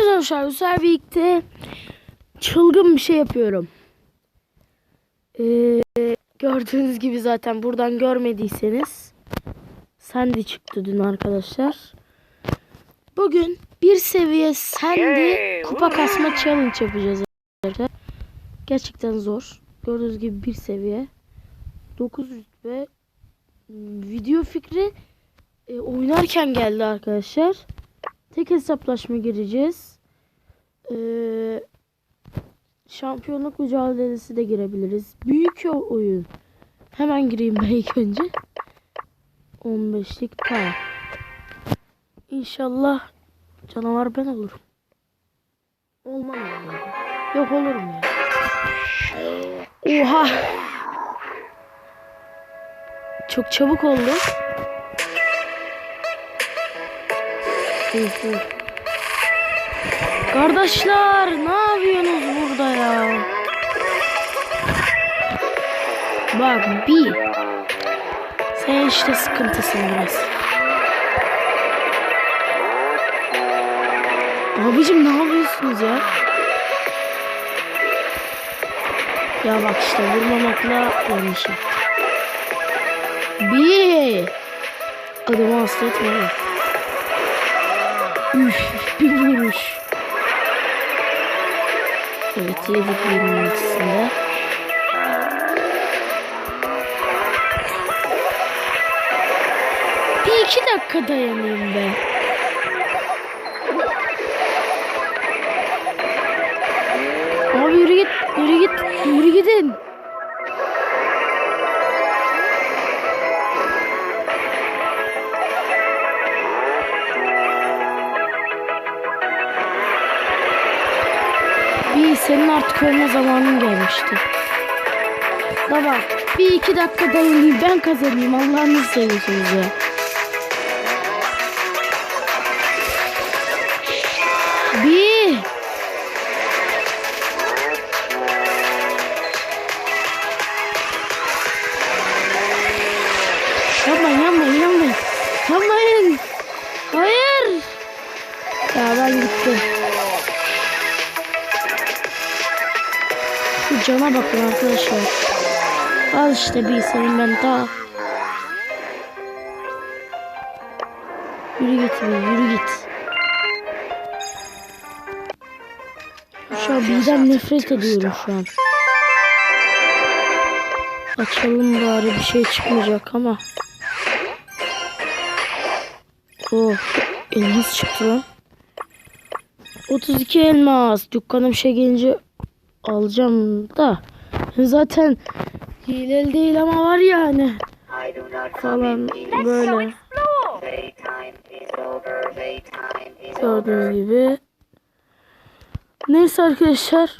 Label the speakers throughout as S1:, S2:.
S1: arkadaşlar bu sefer birlikte çılgın bir şey yapıyorum. Ee, gördüğünüz gibi zaten buradan görmediyseniz Sandy çıktı dün arkadaşlar. Bugün bir seviye Sandy kupa kasma challenge yapacağız arkadaşlar. Gerçekten zor. Gördüğünüz gibi bir seviye. 9 rütbe. Video fikri e, oynarken geldi arkadaşlar. Tek hesaplaşma gireceğiz. Ee, şampiyonluk mücadelesi de girebiliriz. Büyük oyun. Hemen gireyim ben ilk önce. 15'lik tamam. İnşallah canavar ben olurum. Olmam yani. Yok olurum ya. Oha. Çok çabuk oldu. Kardeşler ne yapıyorsunuz burada ya? Bak bir. Sen işte sıkıntısın biraz. Abicim ne yapıyorsunuz ya? Ya bak işte vurmamakla yanlış yaptım. Bir. Adamı hasta etme. Üf, bir vuruş. Evet yedik birinin ikisinde. Bir iki dakika dayanayım be. Abi yürü git, yürü git, yürü gidin. Senin artık ölme zamanın gelmişti. Baba bir iki dakika dayanayım ben kazanayım Allah'ını seviyorsunuz ya. İşte bir senin ben daha. Yürü git bir yürü git. Şu an birden nefret ediyorum şu an. Açalım bari bir şey çıkmayacak ama. Oh elmas çıktı lan. 32 elmas. Dükkana bir şey gelince alacağım da. Zaten hileli değil ama var yani. Falan böyle. Gördüğünüz gibi. Neyse arkadaşlar.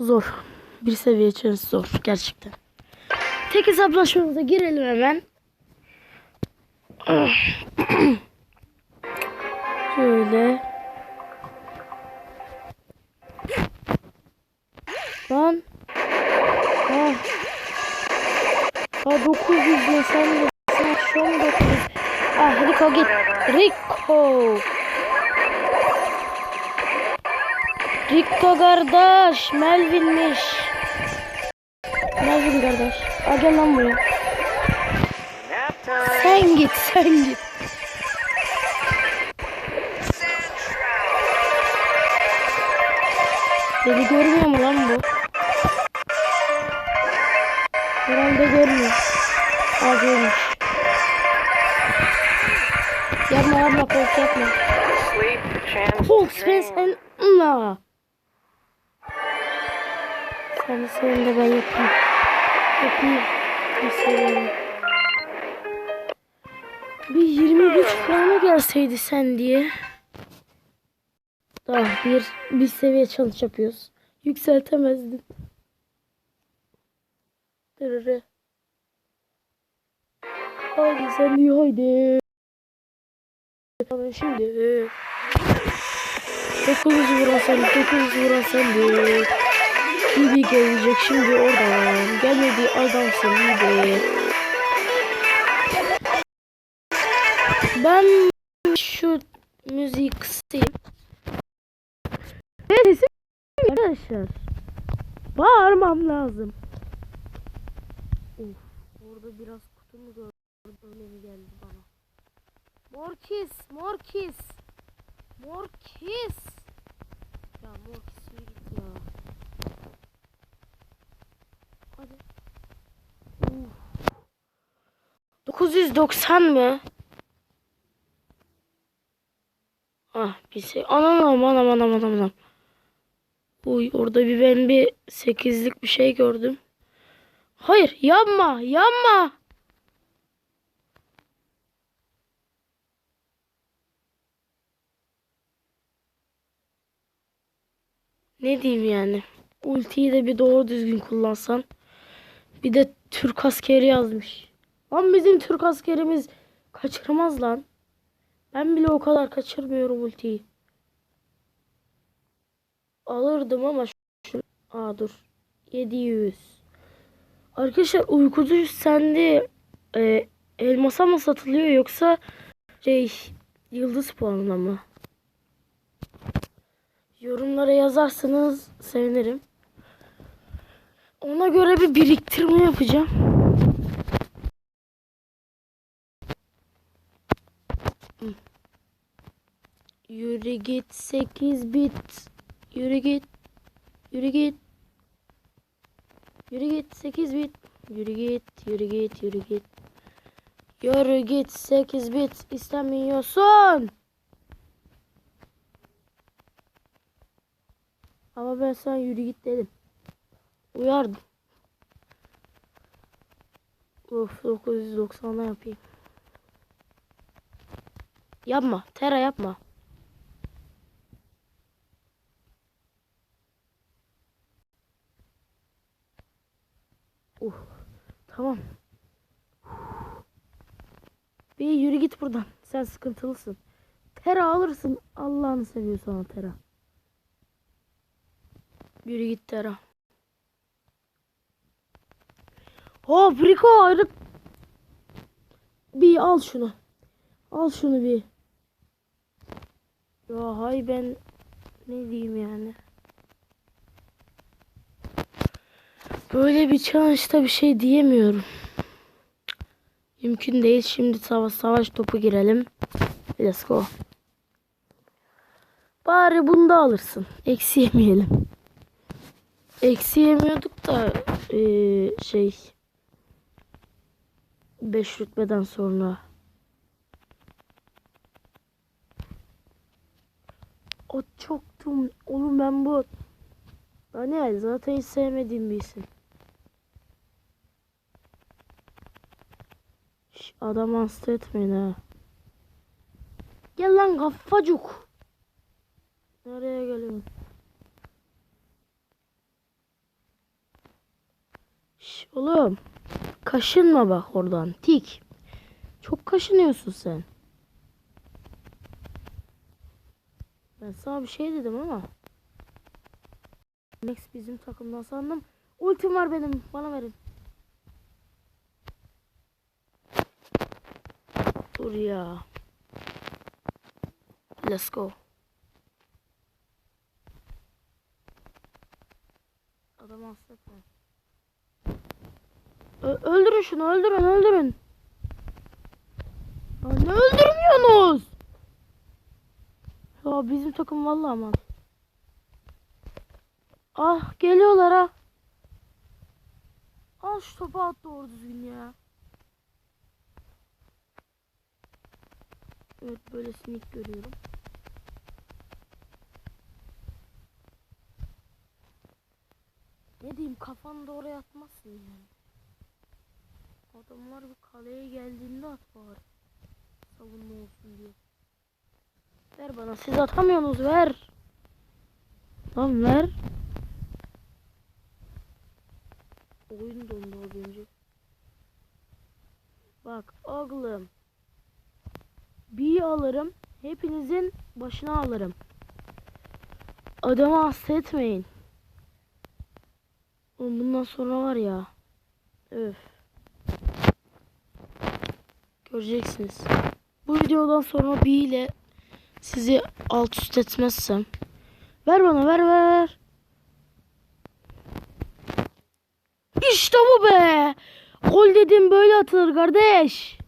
S1: Zor. Bir seviye için zor. Gerçekten. Tek hesaplaşmamıza girelim hemen. Şöyle. Lan. Ah. Ha 900 ne sen de. Sen şu an 900. Ah Rico git. Rico. Rico kardeş. Melvin'miş. Melvin kardeş. Aa, gel lan buraya. Sen git sen git. Beni görmüyor mu lan bu? Herhalde görmüyor. Aa görmüş. Yapma yapma kork yapma.
S2: To
S1: ben sen... Ama. Sen senin de ben yapayım. Yapayım. Seviyorum. Bir 20 güç falan gelseydi sen diye. Daha bir bir seviye challenge yapıyoruz. Yükseltemezdim. Dırırı. Haydi sen diyor haydi. Ama Şimdi. 900 vuran sen, 900 vuran. Gibi gelecek şimdi oradan. Gelmedi adamsın gibi. Ben şu müziği kısayım. Arkadaşlar. Bağırmam lazım. Of. Orada biraz kutu mu gördüm? Öyle mi geldi bana? Morkis. Morkis. Morkis. Ya Morkis yürü git ya. Hadi. Uf. 990 mı? Ah bir şey. Anam anam anam anam anam. Uy orada bir ben bir 8'lik bir şey gördüm. Hayır yapma yapma. Ne diyeyim yani? Ultiyi de bir doğru düzgün kullansan. Bir de Türk askeri yazmış. Lan bizim Türk askerimiz kaçırmaz lan. Ben bile o kadar kaçırmıyorum ultiyi. Alırdım ama şu... Aa dur. 700. Arkadaşlar uykucu sende e, elmasa mı satılıyor yoksa şey yıldız puanına mı? Yorumlara yazarsanız sevinirim. Ona göre bir biriktirme yapacağım. Yürü git 8 bit. Yürü git. Yürü git. Yürü git 8 bit. Yürü git, yürü git, yürü git. Yürü git 8 bit istemiyorsun. Ama ben sana yürü git dedim. Uyardım. Of 990'a yapayım. Yapma. Tera yapma. Tamam. Bir yürü git buradan. Sen sıkıntılısın. Tera alırsın. Allah'ını seviyorsan Tera. Yürü git Tera. Hop Rico ayrı. Bir al şunu. Al şunu bir. Ya hay ben ne diyeyim yani. Böyle bir challenge'da bir şey diyemiyorum. Mümkün değil. Şimdi savaş, savaş topu girelim. Let's go. Bari bunu da alırsın. Eksi yemeyelim. Eksi yemiyorduk da eee, şey 5 rütbeden sonra. O çoktum. Oğlum ben bu Daniel zaten hiç sevmediğim bir isim. Şş, adam hasta etmeyin ha. Gel lan kafacuk. Nereye geliyorsun? Şş, oğlum. Kaşınma bak oradan. Tik. Çok kaşınıyorsun sen. Ben sana bir şey dedim ama. Max bizim takımdan sandım. Ultim var benim. Bana verin. Dur ya. Let's go. Adam hasretme. Ö- öldürün şunu öldürün öldürün. Ya ne öldürmüyorsunuz? Ya bizim takım vallahi mal. Ah geliyorlar ha. Al şu topu at doğru düzgün ya. Evet böyle sinik görüyorum. Ne diyeyim kafanı da oraya atmazsın yani. Adamlar bir kaleye geldiğinde at bari. Savunma olsun diye. Ver bana siz atamıyorsunuz ver. Lan ver. Oyun dondu az önce. Bak oğlum bir alırım. Hepinizin başına alırım. Adamı hasta etmeyin. Oğlum bundan sonra var ya. Öf. Göreceksiniz. Bu videodan sonra bir ile sizi alt üst etmezsem. Ver bana ver ver. İşte bu be. Gol dedim böyle atılır kardeş.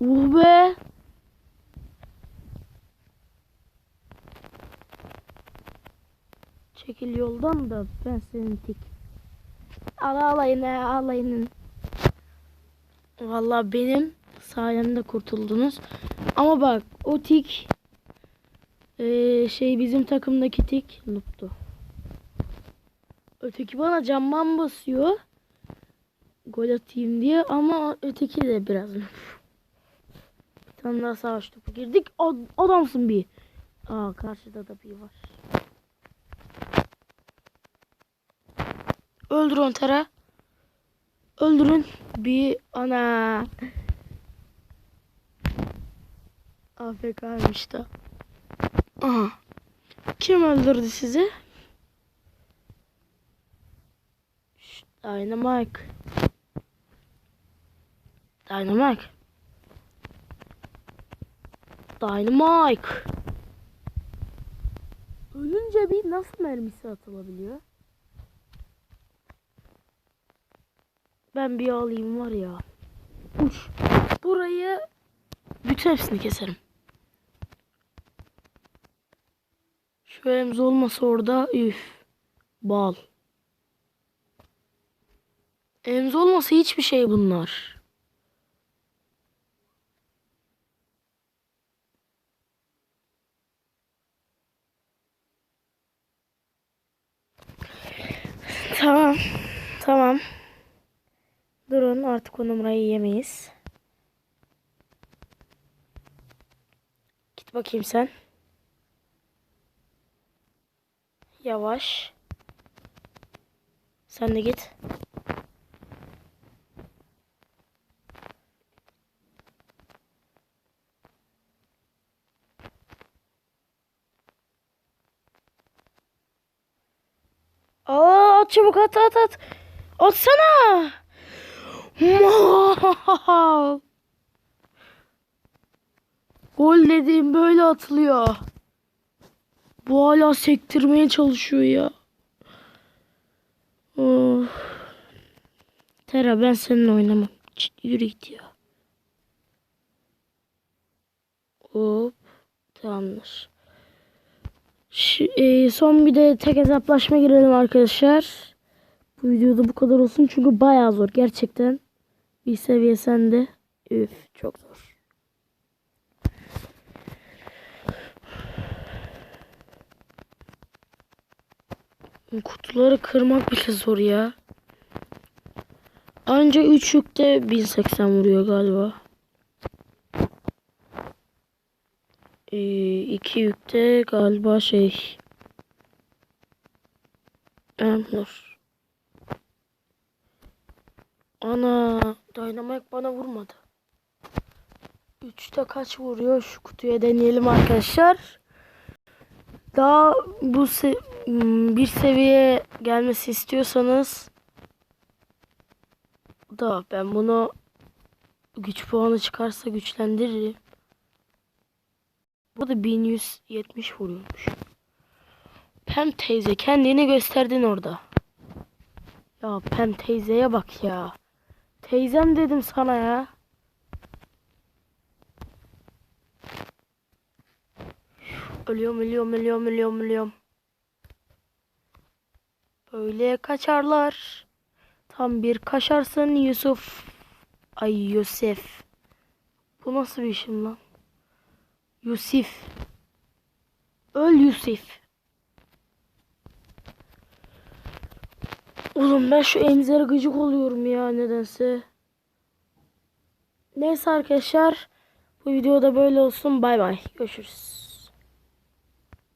S1: Uh be. Çekil yoldan da ben senin tik. Al alayını alayını. Vallahi benim sayemde kurtuldunuz. Ama bak o tik eee, şey bizim takımdaki tik noob'tu. Öteki bana camman basıyor. Gol atayım diye ama öteki de biraz noob. Tane savaş topu girdik. Ad- adamsın bir. Aa karşıda da bir var. Öldürün Tera. Öldürün. Bir ana. AFK'ymış da. Aha. Kim öldürdü sizi? Dynamite. Dynamite. Dynamite. Ölünce bir nasıl mermisi atılabiliyor? Ben bir alayım var ya. Uç. Burayı bütün hepsini keserim. Şu emz olmasa orada üf. Bal. Emz olmasa hiçbir şey bunlar. Tamam. Tamam. Durun artık o numarayı yemeyiz. Git bakayım sen. Yavaş. Sen de git. Aa, at çabuk at at at. Atsana. Mal. Gol dediğim böyle atılıyor. Bu hala sektirmeye çalışıyor ya. Of. Tera ben seninle oynamam. Çıt, yürü git ya. Hop. Tamamdır. Şu, e, son bir de tek hesaplaşma girelim arkadaşlar. Bu videoda bu kadar olsun çünkü bayağı zor gerçekten. Bir seviye sende. Üf çok zor. Kutuları kırmak bile zor ya. Anca 3 yükte 1080 vuruyor galiba. 2 yükte galiba şey. Em, dur. Ana Dynamite bana vurmadı. 3'te kaç vuruyor? Şu kutuya deneyelim arkadaşlar. Daha bu se hmm, bir seviye gelmesi istiyorsanız da ben bunu güç puanı çıkarsa güçlendiririm. Burada 1170 vuruyormuş. Pem teyze kendini gösterdin orada. Ya Pem teyzeye bak ya. Teyzem dedim sana ya. Ölüyorum, ölüyorum, ölüyorum, ölüyorum, ölüyorum. Böyle kaçarlar. Tam bir kaşarsın Yusuf. Ay Yusuf. Bu nasıl bir işim lan? Yusuf. Öl Yusuf. Oğlum ben şu emzere gıcık oluyorum ya nedense. Neyse arkadaşlar. Bu videoda böyle olsun. Bay bay. Görüşürüz.